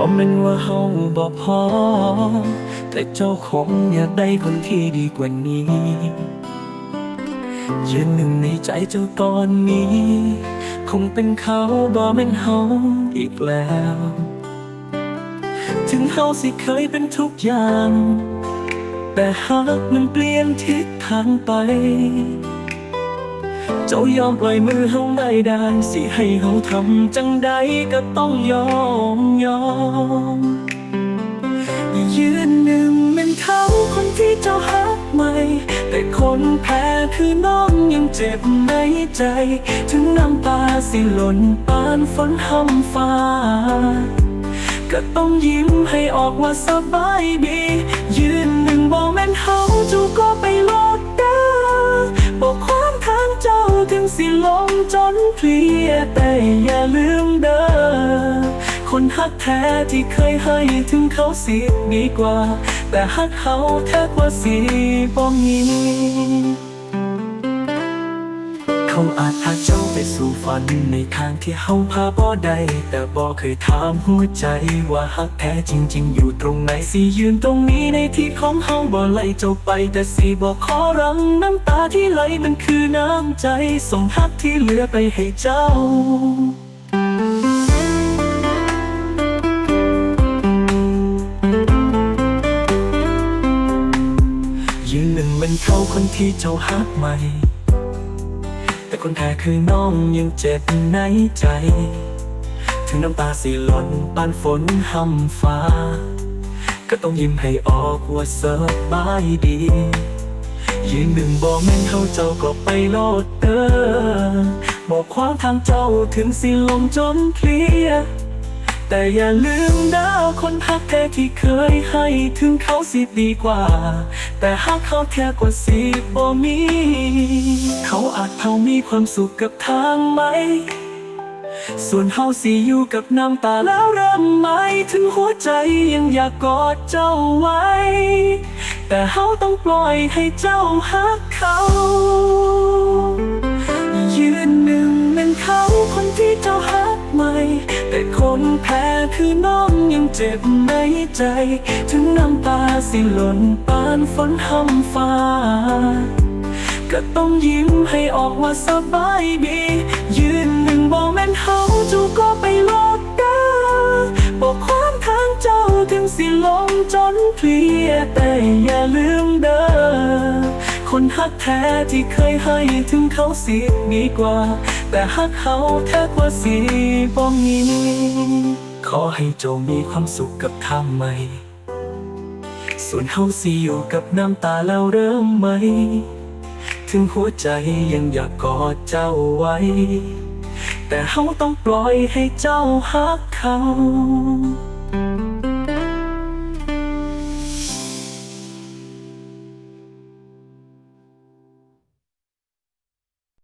บอกมันว่าเฮาบ่พอ แต่เจ้าคงอยากได้คนที่ดีกว่านี้ยืนหนึ่งในใจเจ้าตอนนี้ คงเป็นเขาบ่แม่นเฮาอีกแล้ว ถึงเฮาสิเคยเป็นทุกอย่าง แต่หากมันเปลี่ยนทิศทางไป เจ้ายอมปล่อยมือเฮาไม่ได้สิให้เฮาทำจังใดก็ต้องยอมยอม ยืนหนึ่งเป็นเขาคนที่เจ้าหักไหม่ แต่คนแพ้คือน้องยังเจ็บในใจ ถึงน้ำตาสิหล่นปานฝนห้ำฟ้าก็ต้องยิ้มให้ออกว่าสบายดี ยืนหนึ่งบอกแม่นเฮาจูก็ไปลด เพลียแต่อย่าลืมเด้อคนฮักแท้ที่เคยให้ถึงเขาสิดีกว่า แต่ฮักเขาแท้กว่าสิบ่มีเขาอาจหักเจ้า ฝันในทางที่เฮาพาบ่ได้แต่บ่เคยถามหัวใจว่าฮักแท้จริง ๆ อยู่ตรงไหนสิยืนตรงนี้ในที่ของเฮาบ่ไล่เจ้าไป แต่สิบ่ขอรังน้ำตาที่ไหลมันคือน้ำใจส่งฮักที่เหลือไปให้เจ้ายืนหนึ่งเป็นเขาคนที่เจ้าฮักไหม่ คนแท้คือน้องยังเจ็บในใจ ถึงน้ำตาสีหล่นปานฝนห้ำฟ้า ก็ต้องยิ้มให้ออกว่าสบายดี ยืนหนึ่งบอกแม่นเขาเจ้าก็ไปโลดเตอบอกความทางเจ้าถึงสิลมจนเคลีย แต่อย่าลืมดาวคนฮักแท้ที่เคยให้ถึงเขาสิดีกว่า แต่ฮักเขาแท้กว่าสิบ่มี เขาอาจเฮามีความสุขกับทางไหม ส่วนเฮาสิอยู่กับน้ำตาแล้วเริ่มไหม ถึงหัวใจยังอยากกอดเจ้าไว้ แต่เฮาต้องปล่อยให้เจ้าฮักเขา ยืนหนึ่งเป็นเขาคนที่ ไหม แต่คนแพ้คือน้องยังเจ็บในใจ ถึงน้ำตาสิหล่นปานฝนห้ำฟ้า ก็ต้องยิ้มให้ออกว่าสบายดี ยืนหนึ่งบอกแม่นเฮาจูก็ไปลดเด้อบอกความทางเจ้าถึงสิลงจนเพลียแต่อย่าลืมเด้อคนฮักแท้ที่เคยให้ถึงเขาเสิดีกว่า แต่ฮักเขาแท้กว่าสีบ่มีขอให้เจ้ามีความสุขกับทางใหม่ ส่วนเฮาสิอยู่กับน้ำตาแล้วเริ่มไหม ถึงหัวใจยังอยากกอดเจ้าไว้ แต่เฮาต้องปล่อยให้เจ้าฮักเขา